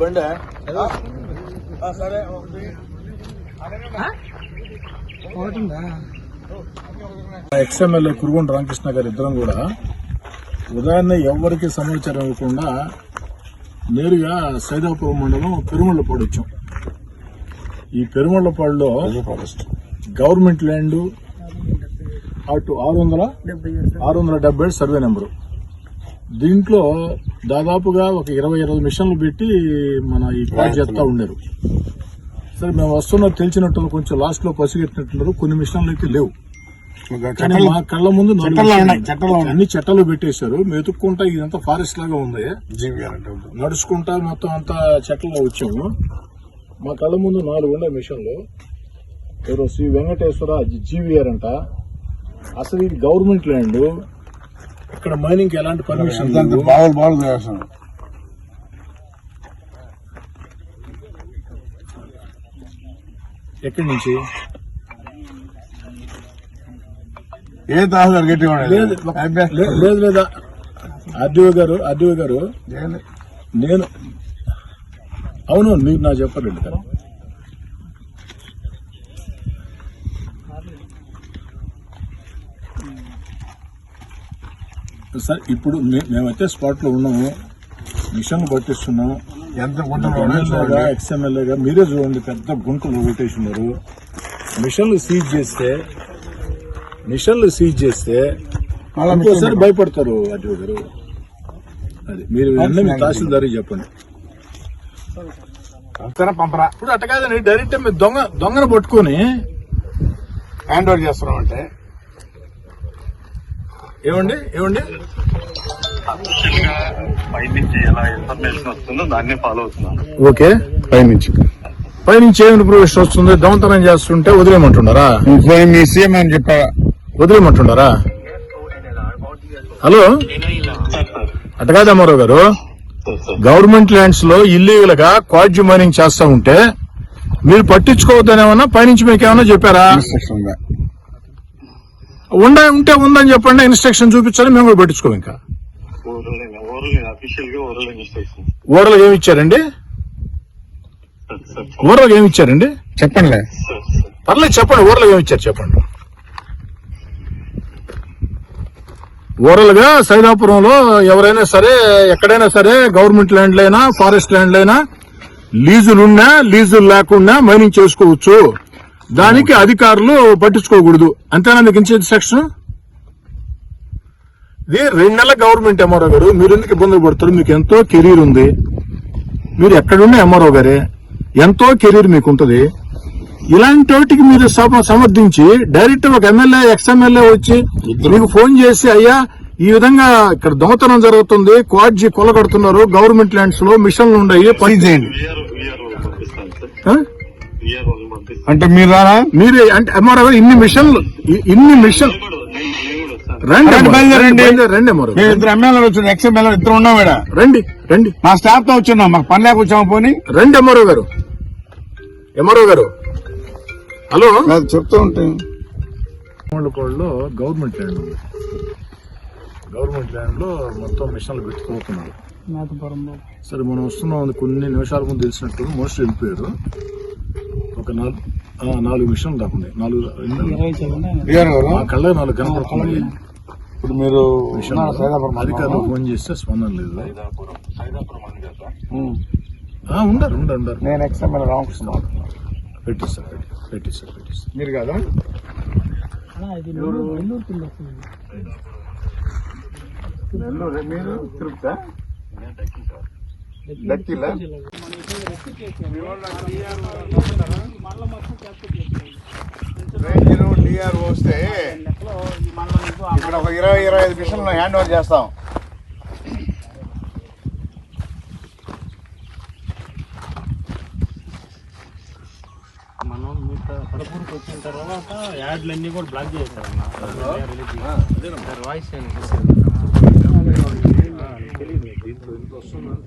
బండి? సరే ఎక్స్ఎమ్మెల్యే కురుగొండ రామకృష్ణ గారు ఇద్దరం కూడా ఉదయాన్నే ఎవరికి సమాచారం ఇవ్వకుండా నేరుగా సైదాపురం మండలం పెరుమళ్ళపాడు వచ్చాం. ఈ పెరుమళ్ళపాడులో గవర్నమెంట్ ల్యాండ్ అటు ఆరు వందల ఆరు వందల డెబ్బై సర్వే నెంబరు. దీంట్లో దాదాపుగా ఒక ఇరవై ఇరవై మిషన్లు పెట్టి మన ఈ ప్లాట్ చేస్తా ఉండేరు. సరే మేము వస్తున్నా తెలిసినట్టు కొంచెం లాస్ట్లో పసిగట్టినట్టున్నారు. కొన్ని మిషన్లు అయితే లేవు. కానీ మా కళ్ళ ముందు. అన్ని చట్టాలు పెట్టేశారు. మెతుక్కుంటా ఇదంతా ఫారెస్ట్ లాగా ఉంది. నడుచుకుంటా మొత్తం అంతా చెట్లలో వచ్చాము. మా కళ్ళ ముందు నాలుగు ఉండే మిషన్లు. ఎవరో శ్రీ వెంకటేశ్వర జీవీఆర్ అంట అసలు ఇది గవర్నమెంట్ ల్యాండ్ ఇక్కడ మైనింగ్ ఎలాంటి పర్మిషన్ బావులు బావులు చేస్తాను ఎక్కడి నుంచి? ఏ తాహుదారు గట్టి లేదు లేదు లేదా ఆర్డీఓ గారు ఆర్డీఓ గారు నేను అవును మీరు నా చెప్పండి కదా. సార్ ఇప్పుడు మేమైతే స్పాట్లో ఉన్నాము. మిషన్ పట్టిస్తున్నాం ఎంత గుంటలు ఎమ్మెల్యేగా ఎక్స్ఎమ్మెల్యేగా మీరే చూడండి పెద్ద గుంటలు కొట్టేసినారు మిషన్లు సీజ్ చేస్తే మిషన్లు సీజ్ చేస్తే ఇంకోసారి భయపడతారు అటు గారు అది మీరు అన్నీ మీ తహసీల్దారికి చెప్పండి. పంపరా పంపరా? ఇప్పుడు అట్ట కాదని డైరెక్ట్ మీరు దొంగ దొంగను పట్టుకొని హ్యాండ్ ఓవర్ చేస్తున్నాం అంటే ఏమండి? ఏమండి? పైనుంచి ఎలా ఇన్ఫర్మేషన్ వస్తుందో దాన్ని ఫాలో అవుతున్నాను. ఓకే. పైనుంచి. పైనుంచి ఏమి ఇన్ఫర్మేషన్ వస్తుంది? దొంగతనం చేస్తుంటే వదిలేయమంటున్నారా? ఇప్పుడు మీ సీఎం అని చెప్పారా వదిలేయమంటున్నారా? హలో? సార్ సార్ అట్ట కాదు అమ్మారావు గారు. గవర్నమెంట్ ల్యాండ్స్లో ఇల్లీగల్గా క్వాడ్జి మైనింగ్ చేస్తా ఉంటే మీరు పట్టించుకోవద్దని ఏమన్నా పైనుంచి మీకు ఏమన్నా చెప్పారా? ఉండ ఉంటే ఉందని చెప్పండి ఇన్స్ట్రక్షన్ చూపించాలి మేము కూడా పట్టించుకోం ఇంకా. ఓరల్ ఓరల్ ఓరల్ ఏమి ఇచ్చారండి? ఓడలకు ఏమి ఇచ్చారండి? సార్ పర్లేదు చెప్పండి ఓరలకు ఏమి ఇచ్చారు చెప్పండి. ఓరల్గా సైదాపురంలో ఎవరైనా సరే ఎక్కడైనా సరే గవర్నమెంట్ ల్యాండ్లైనా ఫారెస్ట్ ల్యాండ్లైనా లీజులున్నా లీజులు లేకుండా మైనింగ్ చేసుకోవచ్చు. దానికి అధికారులు పట్టించుకోకూడదు. అంతేనా మీకు ఇచ్చే సెక్షన్? ఇది రెండు నెలల గవర్నమెంట్ ఎంఆర్ఓ గారు. మీరు ఎందుకు ఇబ్బందులు పడతారు మీకు ఎంతో కెరీర్ ఉంది. మీరు ఎక్కడున్న ఎంఆర్ఓ గారే. ఎంతో కెరీర్ మీకు ఉంటుంది ఇలాంటి వాటికి మీరు సమ- సమర్థించి డైరెక్ట్ ఒక ఎమ్మెల్యే ఎక్స్ ఎమ్మెల్యే వచ్చి మీకు ఫోన్ చేసి అయ్యా ఈ విధంగా ఇక్కడ దొంగతనం జరుగుతుంది. క్వాడ్జీ కొలగడుతున్నారు. గవర్నమెంట్ ల్యాండ్స్లో మిషన్లు ఉన్నాయి సీజ్ చేయండి. అంటే మీరు రారా? మీరు అంటే ఎంఆర్ఓ గారు ఇన్ని మిషన్లు ఇన్ని మిషన్ రండి రండి, రండి మేము ఇద్దరు ఎమ్మెల్యేలు వచ్చారు? ఎక్స్ ఎమ్మెల్యే ఇద్దరు ఉన్నాం ఇక్కడ. రండి రండి. మా స్టాఫ్తో వచ్చున్నాం మాకు పని లేక వచ్చాము పోనీ. రండి ఎంఆర్ఓ గారు. ఎంఆర్ఓ గారు. హలో? చెప్తూ ఉంటే. కోళ్ళలో గవర్నమెంట్ ల్యాండ్ ఉంది. గవర్నమెంట్ ల్యాండ్లో మొత్తం మిషన్లు పెట్టుకోతున్నారు సరే మనం వస్తున్నాం అని కొన్ని నిమిషాల ముందు తెలిసినట్టు మోస్ట్ వెళ్ళిపోయారు. ఒక నాలుగు ఆ, నాలుగు మిషన్లు దాకా ఉన్నాయి. నాలుగు కళ్ళ నాలుగు కనపడుతున్నాయి. ఇప్పుడు మీరు. అధికారులు ఫోన్ చేస్తే స్పందన లేదు. ఉండరు ఉండరు ఉండరు నేను ఎక్స్ ఎమ్మెల్యే రామకృష్ణ పెట్టిస్తారు పెట్టి- పెట్టిస్తారు పెట్టిస్తారు మీరు కదా? నెల్లూరు మీరు తిరుపతి? దక్కిలా రేంజర్ డిఆర్ వస్తే ఇక్కడ ఒక ఇరవై ఇరవై ఐదు మిషన్లు హ్యాండ్ ఓవర్ చేస్తాం మనం మీకు పరపూరికి వచ్చిన తర్వాత యాడ్లన్నీ కూడా బ్లాక్ చేశారు వాయిస్ తెలియదు.